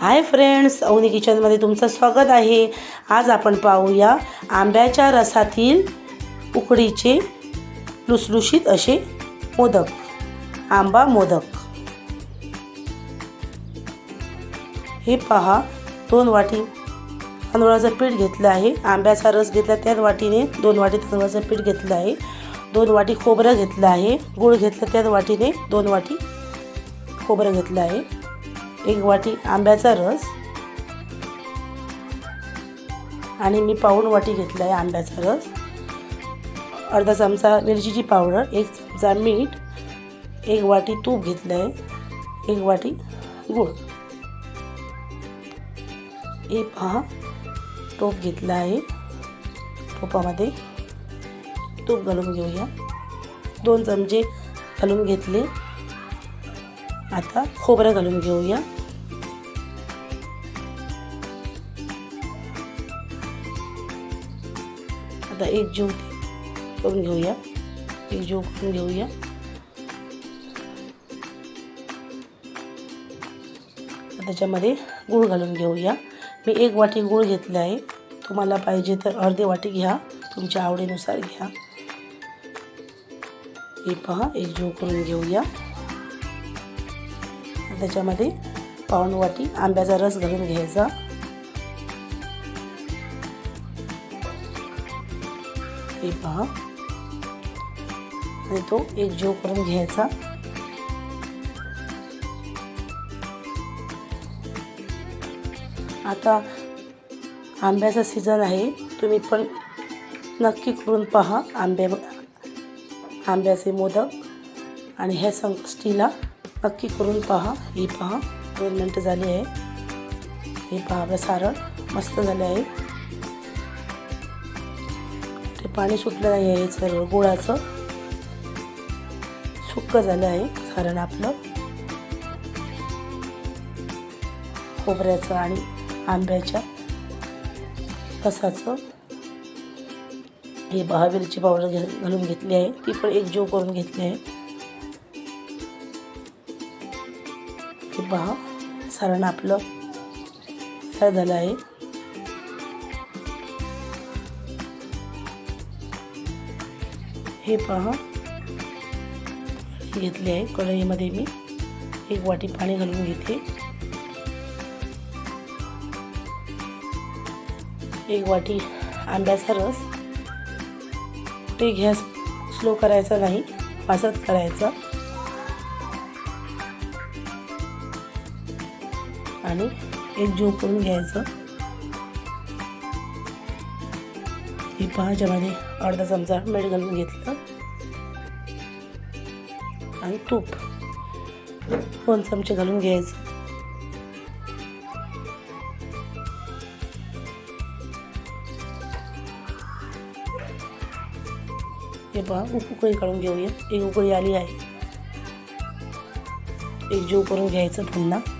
Hi friends Avni किचनमध्ये तुमचं स्वागत आहे. आज आपण पाहूया आंब्याच्या रसातील उकडीचे लुसलुशीत असे मोदक आंबा मोदक. हे पहा दोन वाटी तांदूळाचं पीठ घेतलं आहे. आंब्याचा रस घेतला त्याच वाटीने दोन वाटी तांदूळाचं पीठ घेतलं आहे. दोन वाटी खोबरं घेतलं आहे. गूळ घेतलं त्याच वाटीने दोन वाटी खोबरं घेतलं आहे. एक वाटी आंब्याचा रस आणि मी पाऊण वाटी घेतला आहे आंब्याचा रस. अर्धा चमचा मिरचीची पावडर एक चमचा मीठ एक वाटी तूप घेतलं आहे एक वाटी गूळ. हे पहा टोप घेतला आहे. टोपामध्ये तूप घालून घेऊया. दोन चमचे घालून घेतले. आता खोबरं घालून घेऊया. आता एक जीव करून घेऊया. एक जीव करून घेऊया. त्याच्यामध्ये गूळ घालून घेऊया. मी एक वाटी गूळ घेतला आहे. तुम्हाला पाहिजे तर अर्धी वाटी घ्या. तुमच्या आवडीनुसार घ्या. हे पहा एक जीव करून घेऊया. त्याच्यामध्ये पाऊण वाटी आंब्याचा रस घालून घ्यायचा. हे पहा. आणि तो एक जीव करून घ्यायचा. आता आंब्याचा सीझन आहे तुम्ही पण नक्की करून पहा आंब्या आंब्याचे मोदक आणि ह्या संकष्टीला नक्की करून पहा. ही पहा. दोन मिनटं झाली आहे. हे पहा आपलं सारण मस्त झालं आहे. ते पाणी सुटलं नाही आहे सर्व. गुळाचं सुक्क झालं आहे सारण आपलं. खोबऱ्याचं आणि आंब्याच्या रसाचं. हे बहावीरची पावडर घे घालून घेतली आहे. ती पण एक जीव करून घेतली आहे. पहा. सारण आपलं तयार झालं आहे. हे पहा. घेतले आहे कढईमध्ये मी. एक वाटी पाणी घालून घेते. एक वाटी आंब्याचा रस. ते गॅस स्लो करायचा नाही वासत करायचा. आणि एक जीव करून घ्यायचं. हे पहा ज्यामध्ये अर्धा चमचा मीठ घालून घेतलं. आणि तूप. दोन चमचे घालून घ्यायचं. हे पहा उकळी काढून घेऊया. एक उकळी आली आहे. एक जीव करून घ्यायचं पुन्हा.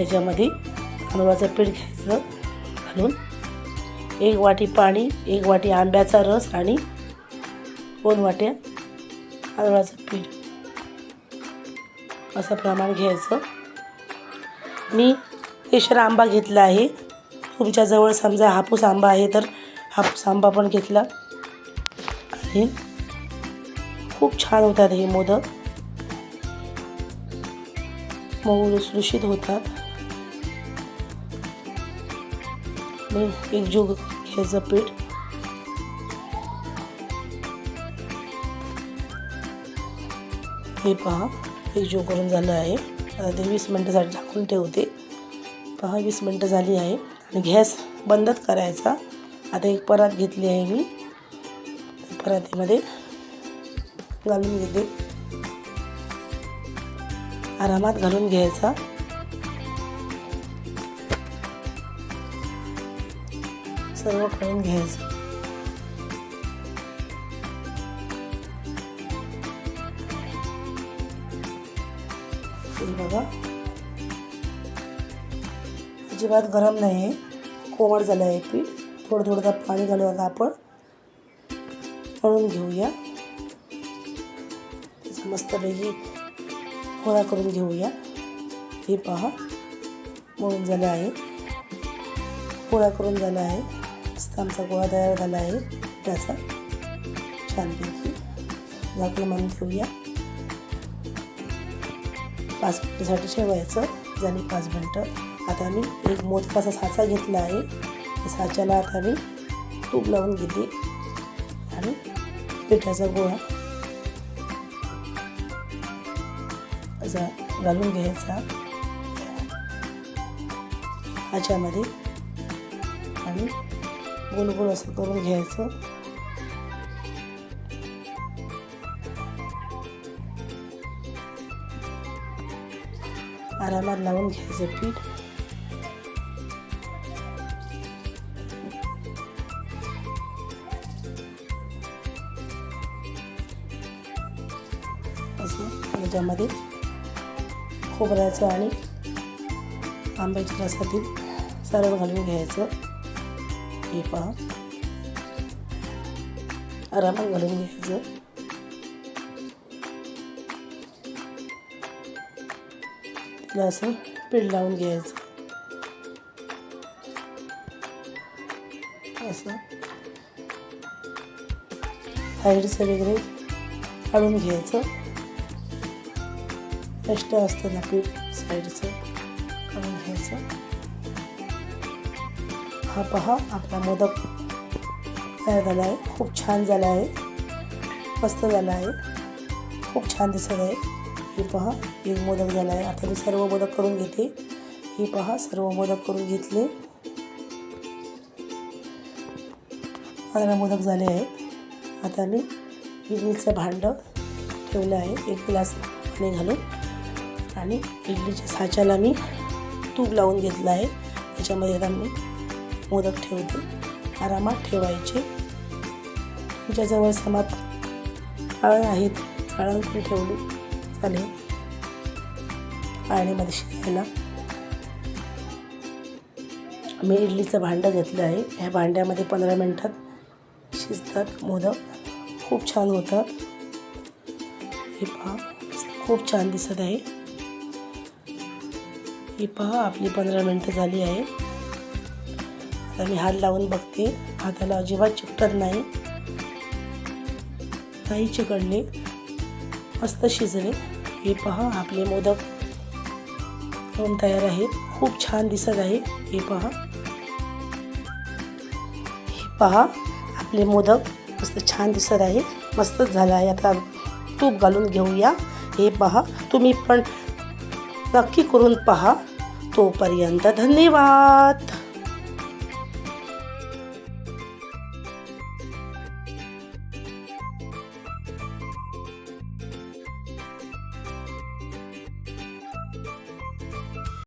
त्याच्यामध्ये तांदूळाचं पीठ घ्यायचं घालून एक वाटी पाणी एक वाटी आंब्याचा रस आणि दोन वाट्या तांदळाचं पीठ. असं प्रमाण घ्यायचं. मी केशर आंबा घेतला आहे. तुमच्याजवळ समजा हापूस आंबा आहे तर हापूस आंबा पण घेतला आणि खूप छान होतात हे मोदक. मऊ लुसलुशीत होतात. मी एक जोग घ्यायचं पीठ. हे पहा एक जो करून झालं आहे. आता ते वीस मिनटासाठी झाकून ठेवते. पहा वीस मिनटं झाली आहे. आणि गॅस बंदच करायचा. आता एक परात घेतली आहे मी. परातीमध्ये घालून घेते. आरामात घालून घ्यायचा. सर्व खाऊन घ्यायचं. बघा. अजिबात गरम नाही आहे कोवळ झालं आहे पीठ. थोडं थोडं पाणी घालून आता आपण पळून घेऊया. मस्तपैकी गोळा करून घेऊया. हे पहा. मळून झालं आहे. गोळा करून झालं आहे. मस्त आमचा गोळा तयार झाला आहे. त्याचा. छानपैकी झाकलं म्हणून ठेवूया. पाच मिनटासाठी ठेवायचं. झाली पाच मिनटं. आता मी एक मोदकाचा साचा घेतला आहे. त्या साच्याला आता मी तूप लावून घेते. आणि पिठाचा गोळा. असा घालून घ्यायचा. ह्याच्यामध्ये आणि गोल गोल असं करून घ्यायचं. आरामात लावून घ्यायचं पीठ. असं याच्यामध्ये खोबऱ्याचं आणि आंब्याच्या रसातील सरळ घालून घ्यायचं. हे पहा. आरामात घालून घ्यायचं. तिला असं पीठ लावून घ्यायचं. असं. साईडचं वगैरे काढून घ्यायचं. कष्ट असतं ना पीठ साईडचं काढून घ्यायचं. हा पहा आपला मोदक तयार झाला आहे? खूप छान झाला आहे. मस्त झाला आहे. खूप छान दिसत आहे. हे पहा एक मोदक झाला आहे. आता मी सर्व मोदक करून घेते. हे पहा सर्व मोदक करून घेतले. पंधरा मोदक झाले आहेत. आता मी इडलीचं भांडं ठेवलं आहे. एक ग्लास पाणी घालून. आणि इडलीच्या साच्याला मी तूप लावून घेतलं आहे. त्याच्यामध्ये आता मी मोदक ठेवते. आरामात ठेवायचे. तुमच्याजवळ समात चाळण आहेत चाळण पण ठेवली चालेल. पाण्यामध्ये शिजायला. मी इडलीचं भांडं घेतलं आहे. ह्या भांड्यामध्ये पंधरा मिनटात शिजतात मोदक. खूप छान होतात. हे पहा खूप छान दिसत आहे. ही पहा आपली पंधरा मिनटं झाली आहे. आता मी हात लावून बघते. हाताला अजिबात चिकटत नाही. नाही चिकटले मस्त शिजले. हे पहा आपले मोदक. होऊन तयार आहेत खूप छान दिसत आहे. हे पहा. हे पहा आपले मोदक. मस्त छान दिसत आहे. मस्तच झालं आहे. आता तूप घालून घेऊया. हे पहा तुम्ही पण नक्की करून पहा. तोपर्यंत धन्यवाद.